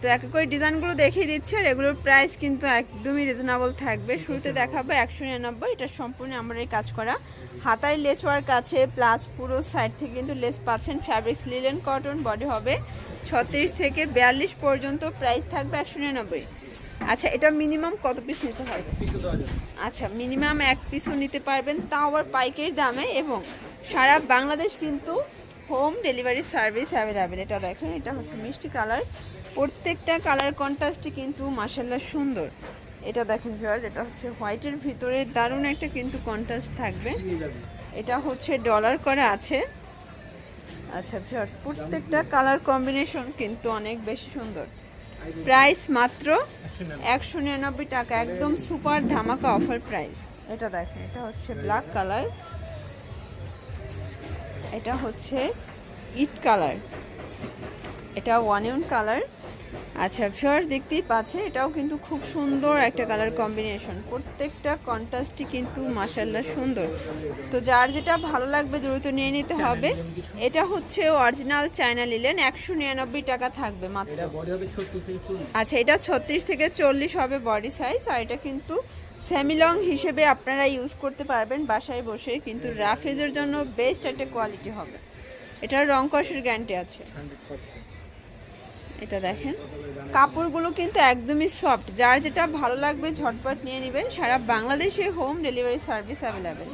তো এক করে ডিজাইনগুলো দেখিয়ে দিচ্ছি আর এগুলোর প্রাইস কিন্তু একদমই রিজনেবল থাকবে। শুরুতে দেখাবো একশো নিরানব্বই, এটা সম্পূর্ণ আমরা এই কাজ করা। হাতায় লেস ওয়ার্ক আছে প্লাস পুরো সাইড থেকে কিন্তু লেস পাচ্ছেন ফ্যাব্রিক্স লিলেন কটন বডি হবে। ছত্রিশ থেকে বিয়াল্লিশ পর্যন্ত প্রাইস থাকবে একশো নিরানব্বই। আচ্ছা এটা মিনিমাম কত পিস নিতে হবে আচ্ছা মিনিমাম এক পিসও নিতে পারবেন। তাও আবার পাইকারি দামে এবং সারা বাংলাদেশ কিন্তু হোম ডেলিভারি সার্ভিস অ্যাভেলেবেল। এটা দেখেন, এটা হচ্ছে মিষ্টি কালার। প্রত্যেকটা কালার কন্ট্রাস্টই কিন্তু মাসাল্লাহ সুন্দর। এটা দেখেন ভিউয়ার্স এটা হচ্ছে হোয়াইটের ভিতরে দারুণ একটা কিন্তু কন্ট্রাস্ট থাকবে। এটা হচ্ছে ডলার করা আছে। আচ্ছা ভিউয়ার্স প্রত্যেকটা কালার কম্বিনেশন কিন্তু অনেক বেশি সুন্দর। প্রাইস মাত্র একশো নিরানব্বই টাকা, একদম সুপার ধামাকা অফার প্রাইস। এটা দেখেন, এটা হচ্ছে ব্ল্যাক কালার। এটা হচ্ছে ইট কালার। এটা ওয়ান কালার। আচ্ছা ফিওর দেখতেই পাচ্ছে এটাও কিন্তু খুব সুন্দর একটা কালার কম্বিনেশন প্রত্যেকটা কন্ট্রাস্টই কিন্তু মাসাল্লাহ সুন্দর। তো যার যেটা ভালো লাগবে দ্রুত নিয়ে নিতে হবে। এটা হচ্ছে অরিজিনাল চায়না লিলেন একশো নিরানব্বই টাকা থাকবে মাত্র। আচ্ছা এটা ছত্রিশ থেকে চল্লিশ হবে বডি সাইজ আর এটা কিন্তু সেমিলং হিসেবে আপনারা ইউজ করতে পারবেন বাসায় বসে, কিন্তু রাফেজের জন্য বেস্ট একটা কোয়ালিটি হবে। এটার রং কষের গ্যারান্টি আছে। এটা দেখেন। কাপড়গুলো কিন্তু একদমই সফট। যার যেটা ভালো লাগবে ঝটপট নিয়ে নেবেন। সারা বাংলাদেশে হোম ডেলিভারি সার্ভিস অ্যাভেলেবেল।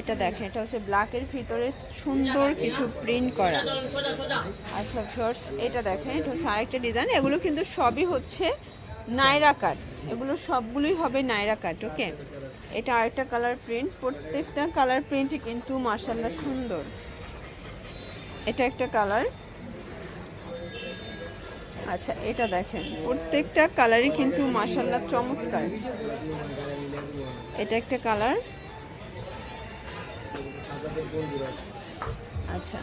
এটা দেখেন, এটা হচ্ছে ব্ল্যাকের ভিতরে সুন্দর কিছু প্রিন্ট করা। আচ্ছা শর্টস এটা দেখেন, এটা হচ্ছে আরেকটা ডিজাইন। এগুলো কিন্তু সবই হচ্ছে নাইরা কাট এগুলো সবগুলোই হবে নাইরা কাট ওকে? এটা আরেকটা কালার প্রিন্ট প্রত্যেকটা কালার প্রিন্টই কিন্তু মার্শাল্লাহ সুন্দর। এটা একটা কালার আচ্ছা এটা দেখেন। প্রত্যেকটা কালারই কিন্তু মার্শাল্লাহ চমৎকার। এটা একটা কালার আচ্ছা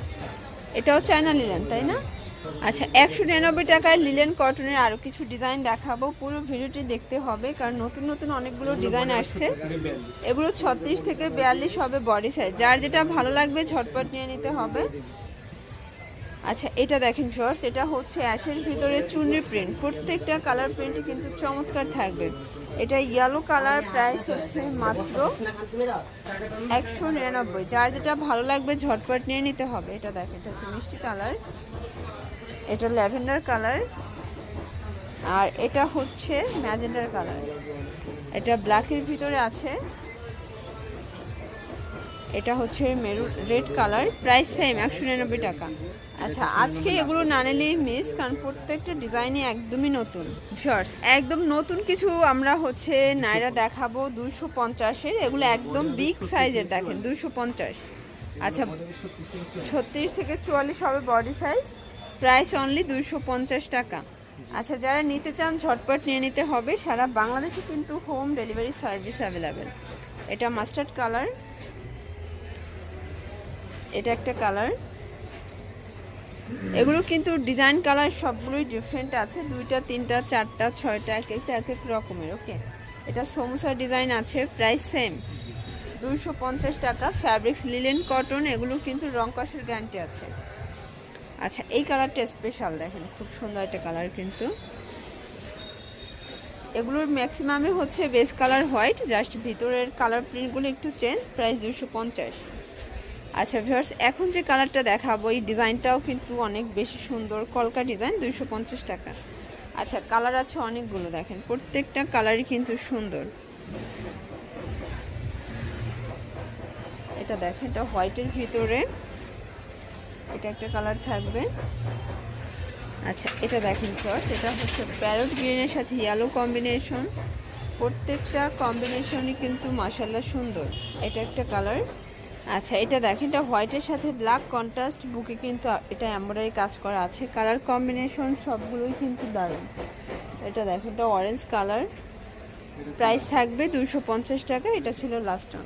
এটাও চায়না নিলেন তাই না? আচ্ছা একশো নিরানব্বই টাকার লিলেন কটনের আরও কিছু ডিজাইন দেখাবো। পুরো ভিডিওটি দেখতে হবে, কারণ নতুন নতুন অনেকগুলো ডিজাইন আসছে। এগুলো ছত্রিশ থেকে বিয়াল্লিশ হবে বডি সাইজ যার যেটা ভালো লাগবে, ঝটপট নিয়ে নিতে হবে। আচ্ছা এটা দেখেন শর্টস এটা হচ্ছে অ্যাশের ভিতরে চুনরি প্রিন্ট প্রত্যেকটা কালার প্রিন্ট কিন্তু চমৎকার থাকবে। এটা ইয়েলো কালার প্রাইস হচ্ছে মাত্র একশো নিরানব্বই। যার যেটা ভালো লাগবে, ঝটপট নিয়ে নিতে হবে। এটা দেখেন, এটা হচ্ছে মিষ্টি কালার এটা ল্যাভেন্ডার কালার। আর এটা হচ্ছে ম্যাজেন্ডার কালার। এটা ব্ল্যাকের ভিতরে আছে। এটা হচ্ছে maroon red colour. Price same একশো নিরানব্বই টাকা। আচ্ছা আজকে এগুলো না নিলেই মিস কারণ প্রত্যেকটা ডিজাইনই একদমই নতুন। শর্টস একদম নতুন কিছু আমরা হচ্ছে নাইরা দেখাবো দুশো পঞ্চাশের। এগুলো একদম বিগ সাইজের দেখেন দুশো পঞ্চাশ। আচ্ছা ছত্রিশ থেকে চুয়াল্লিশ হবে বডি সাইজ প্রাইস অনলি দুইশো পঞ্চাশ টাকা। আচ্ছা যারা নিতে চান, ঝটপট নিয়ে নিতে হবে। সারা বাংলাদেশে কিন্তু হোম ডেলিভারি সার্ভিস অ্যাভেলেবেল এটা মাস্টার্ড কালার এটা একটা কালার এগুলো কিন্তু ডিজাইন কালার সবগুলোই ডিফারেন্ট আছে। দুইটা, তিনটা, চারটা, ছয়টা, এক একটা, এক এক রকমের ওকে এটা সমুসার ডিজাইন আছে প্রাইস সেম পঞ্চাশ টাকা। ফ্যাব্রিক্স লিলেন কটন এগুলো কিন্তু রং কষের গ্যারান্টি আছে। আচ্ছা এই কালারটা স্পেশাল দেখেন, খুব সুন্দর একটা কালার কিন্তু। এগুলোর ম্যাক্সিমামে হচ্ছে বেস কালার হোয়াইট জাস্ট ভিতরের কালার প্রিন্টগুলো একটু চেঞ্জ প্রাইস দুশো পঞ্চাশ। আচ্ছা ভিউয়ার্স এখন যে কালারটা দেখাবো, এই ডিজাইনটাও কিন্তু অনেক বেশি সুন্দর, কলকা ডিজাইন, দুইশো পঞ্চাশ টাকা। আচ্ছা কালার আছে অনেকগুলো দেখেন, প্রত্যেকটা কালারই কিন্তু সুন্দর। এটা দেখেন, এটা হোয়াইটের ভিতরে। এটা একটা কালার থাকবে। আচ্ছা। এটা দেখেন ফার্স্ট এটা হচ্ছে প্যারট গ্রিনের সাথে ইয়েলো কম্বিনেশন প্রত্যেকটা কম্বিনেশনই কিন্তু মাসাল্লাহ সুন্দর। এটা একটা কালার। আচ্ছা। এটা দেখেন এটা হোয়াইটের সাথে ব্ল্যাক কন্ট্রাস্ট বুকে কিন্তু এটা এমব্রয়ডারি কাজ করা আছে। কালার কম্বিনেশন সবগুলোই কিন্তু দারুণ। এটা দেখেন এটা অরেঞ্জ কালার প্রাইস থাকবে দুশো পঞ্চাশ টাকা এটা ছিল লাস্ট অন